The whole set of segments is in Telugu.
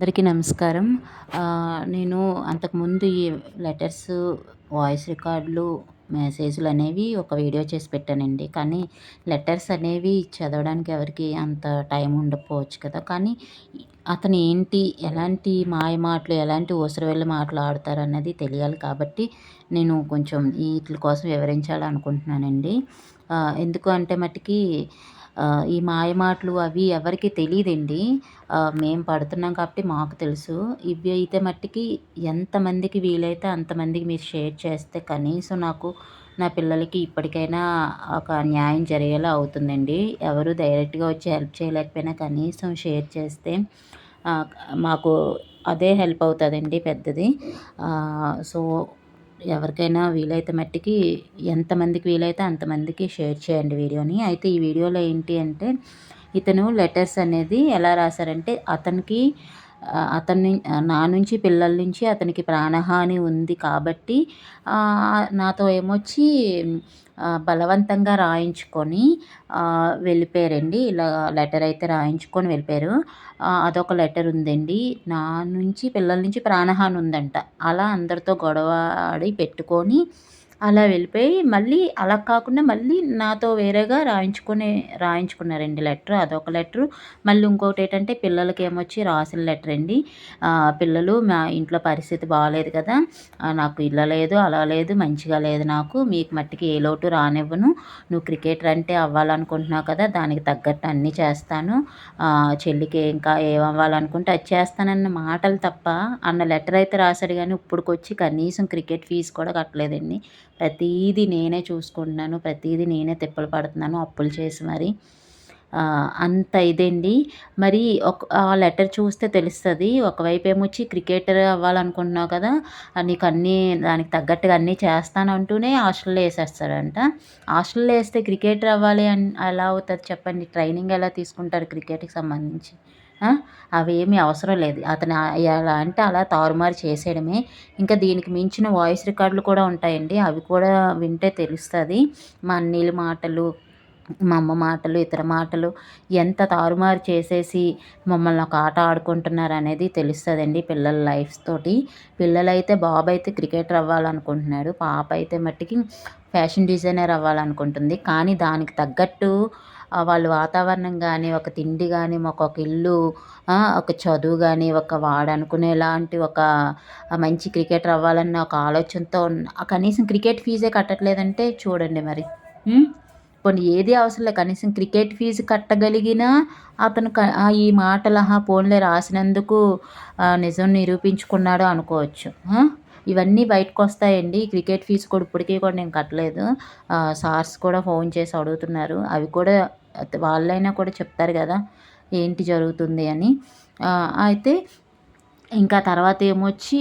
అందరికీ నమస్కారం. నేను అంతకుముందు ఈ లెటర్స్ వాయిస్ రికార్డులు మెసేజ్లు అనేవి ఒక వీడియో చేసి పెట్టానండి. కానీ లెటర్స్ అనేవి చదవడానికి ఎవరికి అంత టైం ఉండకపోవచ్చు కదా. కానీ అతను ఏంటి ఎలాంటి మాయ మాటలు ఎలాంటి ఊసరవెల్లి మాటలు ఆడతారు అన్నది తెలియాలి కాబట్టి నేను కొంచెం వీటి కోసం వివరించాలనుకుంటున్నానండి. ఎందుకు అంటే మట్టుకి ఈ మాయమాటలు అవి ఎవరికి తెలియదండి మేము పడుతున్నాం కాబట్టి మాకు తెలుసు. ఇవి అయితే మట్టికి ఎంతమందికి వీలైతే అంతమందికి మీరు షేర్ చేస్తే కనీసం నాకు నా పిల్లలకి ఇప్పటికైనా ఒక న్యాయం జరిగేలా అవుతుందండి. ఎవరు డైరెక్ట్గా వచ్చి హెల్ప్ చేయలేకపోయినా కనీసం షేర్ చేస్తే మాకు అదే హెల్ప్ అవుతుందండి పెద్దది. సో ఎవరికైనా వీలైతే మట్టికి ఎంతమందికి వీలైతే అంతమందికి షేర్ చేయండి వీడియోని. అయితే ఈ వీడియోలో ఏంటి అంటే ఇతను లెటర్స్ అనేది ఎలా రాశారంటే అతనికి అతన్ని నా నుంచి పిల్లల నుంచి అతనికి ప్రాణహాని ఉంది కాబట్టి నాతో ఏమొచ్చి బలవంతంగా రాయించుకొని వెళ్ళిపోయారండి. ఇలా లెటర్ అయితే రాయించుకొని వెళ్ళిపోయారు. అదొక లెటర్ ఉందండి. నా నుంచి పిల్లల నుంచి ప్రాణహాని ఉందంట. అలా అందరితో గొడవ ఆడి పెట్టుకొని అలా వెళ్ళిపోయి మళ్ళీ అలా కాకుండా మళ్ళీ నాతో వేరేగా రాయించుకునే రాయించుకున్నారండి లెటర్ అదొక లెటరు. మళ్ళీ ఇంకొకటి ఏంటంటే పిల్లలకి ఏమొచ్చి రాసిన లెటర్ అండి. పిల్లలు మా ఇంట్లో పరిస్థితి బాగాలేదు కదా. నాకు ఇలా లేదు అలా లేదు మంచిగా లేదు నాకు. మీకు మట్టికి ఏ లోటు రానివ్వను. నువ్వు క్రికెటర్ అంటే అవ్వాలనుకుంటున్నావు కదా దానికి తగ్గట్టు అన్నీ చేస్తాను. చెల్లికి ఇంకా ఏమవ్వాలనుకుంటే అది చేస్తానన్న మాటలు తప్ప అన్న లెటర్ అయితే రాశాడు కానీ ఇప్పుడుకొచ్చి కనీసం క్రికెట్ ఫీజు కూడా కట్టలేదండి. ప్రతీది నేనే చూసుకుంటున్నాను ప్రతీది నేనే తిప్పలు పడుతున్నాను అప్పులు చేసి మరి అంత ఇదండి. మరి ఒక ఆ లెటర్ చూస్తే తెలుస్తుంది. ఒకవైపు ఏమొచ్చి క్రికెటర్ అవ్వాలనుకుంటున్నావు కదా నీకు అన్నీ దానికి తగ్గట్టుగా అన్నీ చేస్తాను అంటూనే హాస్టల్లో వేసేస్తాడంట. హాస్టల్లో వేస్తే క్రికెటర్ అవ్వాలి అని ఎలా అవుతుంది చెప్పండి? ట్రైనింగ్ ఎలా తీసుకుంటారు క్రికెట్కి సంబంధించి? అవేమీ అవసరం లేదు. అతను ఎలా అంటే అలా తారుమారు చేసేయడమే. ఇంకా దీనికి మించిన వాయిస్ రికార్డులు కూడా ఉంటాయండి. అవి కూడా వింటే తెలుస్తుంది. మా అన్నీళ్ళ మాటలు మా అమ్మ మాటలు ఇతర మాటలు ఎంత తారుమారు చేసేసి మమ్మల్ని ఒక ఆట ఆడుకుంటున్నారు అనేది తెలుస్తుందండి పిల్లల లైఫ్స్ తోటి. పిల్లలైతే బాబు అయితే క్రికెటర్ అవ్వాలనుకుంటున్నాడు పాప అయితే మట్టికి ఫ్యాషన్ డిజైనర్ అవ్వాలనుకుంటుంది. కానీ దానికి తగ్గట్టు వాళ్ళు వాతావరణం కానీ ఒక తిండి కానీ ఒక ఇల్లు ఒక చదువు కానీ ఒక వాడనుకునేలాంటి ఒక మంచి క్రికెటర్ అవ్వాలన్న ఒక ఆలోచనతో కనీసం క్రికెట్ ఫీజే కట్టట్లేదంటే చూడండి మరి. పోనీ ఏది అవసరం లేదు. కనీసం క్రికెట్ ఫీజు కట్టగలిగినా అతను ఈ మాటలు పోన్లే రాసినందుకు నిజం నిరూపించుకున్నాడు అనుకోవచ్చు. ఇవన్నీ బయటకు వస్తాయండి క్రికెట్ ఫీజు కూడా ఇప్పటికీ కూడా నేను కట్టలేదు. సార్స్ కూడా ఫోన్ చేసి అడుగుతున్నారు. అవి కూడా వాళ్ళైనా కూడా చెప్తారు కదా ఏంటి జరుగుతుంది అని. అయితే ఇంకా తర్వాత ఏమొచ్చి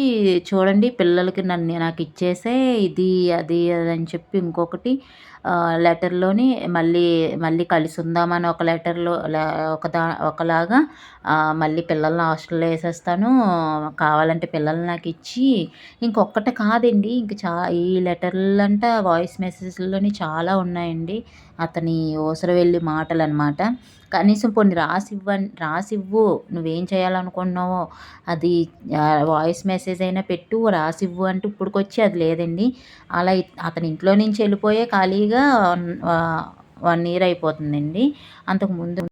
చూడండి పిల్లలకి నన్ను నాకు ఇచ్చేసే ఇది అది అని చెప్పి ఇంకొకటి లెటర్లోని మళ్ళీ మళ్ళీ కలిసి ఉందామని ఒక లెటర్లో ఒక దా ఒకలాగా మళ్ళీ పిల్లల్ని హాస్టల్లో వేసేస్తాను కావాలంటే పిల్లల్ని నాకు ఇచ్చి ఇంకొకటి కాదండి ఇంక చా ఈ లెటర్లు అంట వాయిస్ మెసేజ్లోని చాలా ఉన్నాయండి అతని వెళ్ళి మాటలు అనమాట కనీసం కొన్ని రాసివ్వ రాసివ్వు. నువ్వేం చేయాలనుకుంటున్నావో అది వాయిస్ మెసేజ్ అయినా పెట్టు రాసివ్వు అంటూ ఇప్పుడుకొచ్చి అది లేదండి. అలా అతని ఇంట్లో నుంచి వెళ్ళిపోయే ఖాళీగా వన్ ఇయర్ అయిపోతుందండి. అంతకుముందు